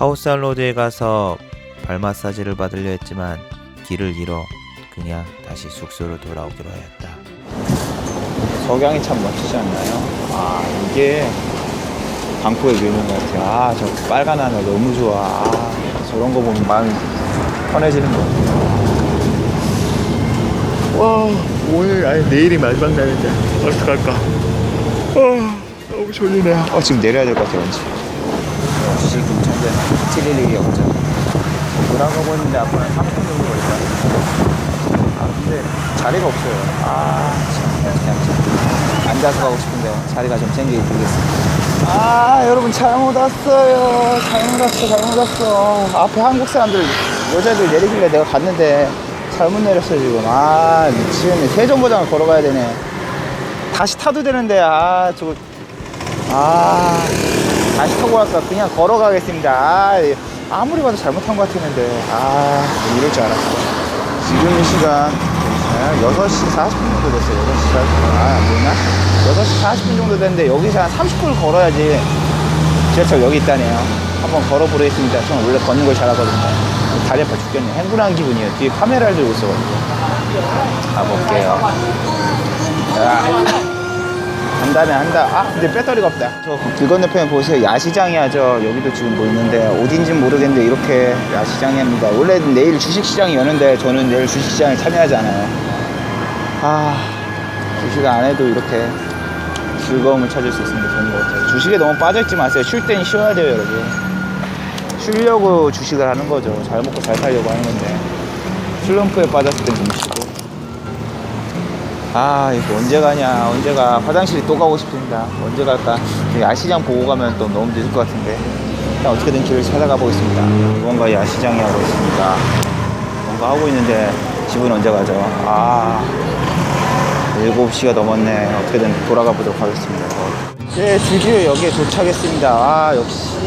카오산 로드에 가서 발 마사지를 받으려 했지만 길을 잃어 그냥 다시 숙소로 돌아오기로 하였다. 석양이 참 멋지지 않나요? 아 이게 방콕의 묘미인 것 같아요. 아 저 빨간 하늘 너무 좋아. 아, 저런 거 보면 마음이 편해지는 것 같아요. 와 오늘 아니 내일이 마지막 날인데 어떡할까? 아 너무 졸리네. 어 지금 내려야 될 것 같아요 왠지. 틀릴 일이 없죠. 돌아가고 있는데 앞으로 3분 정도 걸리다. 아 근데 자리가 없어요. 아 참, 어떻게 하지? 앉아서 가고 싶은데 자리가 좀 생기게 되겠습니다. 아 여러분 잘못 왔어요. 잘못 왔어 잘못 왔어. 앞에 한국 사람들 여자들 내리길래 내가 갔는데 잘못 내렸어 지금. 아 미치겠네. 세종보장을 걸어가야 되네. 다시 타도 되는데 아 저거 아 다시 타고 갈까 그냥 걸어가겠습니다. 아, 아무리 봐도 잘못한 것 같았는데 아 이럴 줄 알았어. 지금 이 시간 네, 6시 40분 정도 됐어요. 6시 40분. 아, 안 보이나? 6시 40분 정도 됐는데 여기서 한 30분을 걸어야지 지하철 여기 있다네요. 한번 걸어보겠습니다. 저는 원래 걷는 걸 잘하거든요. 다리 아파 죽겠네. 행군한 기분이에요. 뒤에 카메라를 들고 있어가지고. 가볼게요. 자. 한다면 한다. 아, 근데 배터리가 없다. 저 길 건너편에 보세요. 야시장이야. 저 여기도 지금 뭐 있는데 어딘진 모르겠는데 이렇게 야시장입니다. 원래 내일 주식시장이 여는데 저는 내일 주식시장에 참여하지 않아요. 아, 주식 안 해도 이렇게 즐거움을 찾을 수 있으면 좋은 것 같아요. 주식에 너무 빠져있지 마세요. 쉴땐 쉬어야 돼요, 여러분. 쉬려고 주식을 하는 거죠. 잘 먹고 잘 살려고 하는 건데. 슬럼프에 빠졌을 땐좀 쉬고. 아 이거 언제 가냐? 언제 가? 화장실이 또 가고 싶습니다. 언제 갈까? 이 야시장 보고 가면 또 너무 늦을 것 같은데. 일단 어떻게든 길을 찾아가 보겠습니다. 무언가 야시장이 하고 있습니다. 뭔가 하고 있는데 집은 언제 가죠? 아 7시가 넘었네. 어떻게든 돌아가 보도록 하겠습니다. 네 드디어 여기에 도착했습니다. 아 역시.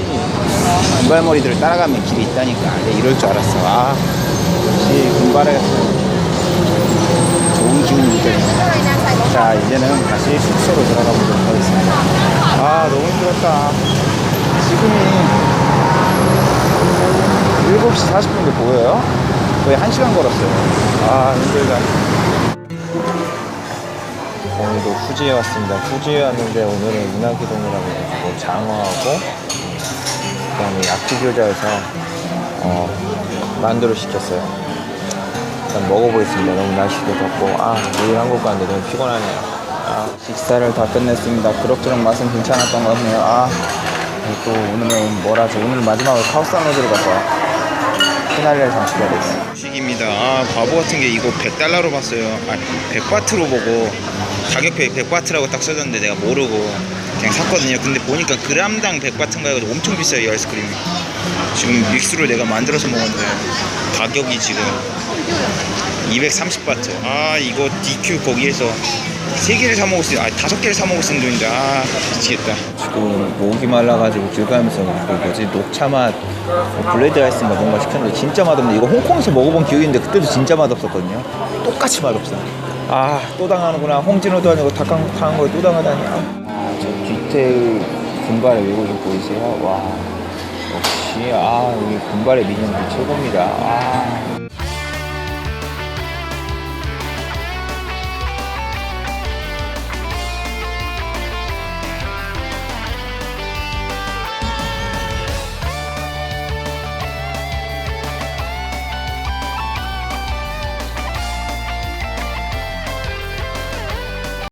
금발머리들을 따라가면 길이 있다니까. 네, 이럴 줄 알았어. 아 역시 금발에 좋은 기운이 느껴집니다. 자, 이제는 다시 숙소로 들어가 보도록 하겠습니다. 아, 너무 힘들었다. 지금이 7시 40분도 보여요? 거의 1시간 걸었어요. 아, 힘들다. 오늘도 후지에 왔습니다. 후지에 왔는데 오늘은 운하기동이라고 해가지고 장어하고 그 다음에 약지교자에서 어, 만두를 시켰어요. 일단 먹어보겠습니다. 너무 날씨도 덥고 아 내일 한국 가는데 너무 피곤하네요. 아 식사를 다 끝냈습니다. 그럭저럭 맛은 괜찮았던 것 같네요. 아 또 오늘은 뭐라죠? 오늘 마지막으로 카우스ano드를 갔다 피날레를 장치가 됐어요. 식입니다. 아 바보 같은 게 이거 100달러로 봤어요. 아 100바트로 보고 가격표에 100바트라고 딱 써졌는데 내가 모르고 그냥 샀거든요. 근데 보니까 그람당 100바트인가 해가지고 엄청 비싸요 이 아이스크림이. 지금 믹스로 내가 만들어서 먹었는데 가격이 지금 230바트. 아 이거 DQ 거기에서 세 개를 사 먹을 수, 아 다섯 개를 사 먹을 수 있는 돈인데 아 미치겠다. 지금 목이 말라가지고 길 가면서 그 뭐지 녹차 맛, 뭐 블레드 아이스인가 뭔가 시켰는데 진짜 맛없네. 이거 홍콩에서 먹어본 기억이 있는데 그때도 진짜 맛없었거든요. 똑같이 맛없어. 아 또 당하는구나. 홍진호도 아니고 닭강 당한 거에 또 당하다니. 아 저 뒤태 금발의 외고 좀 보이세요? 와 역시 아 여기 금발의 민영들 최고입니다. 아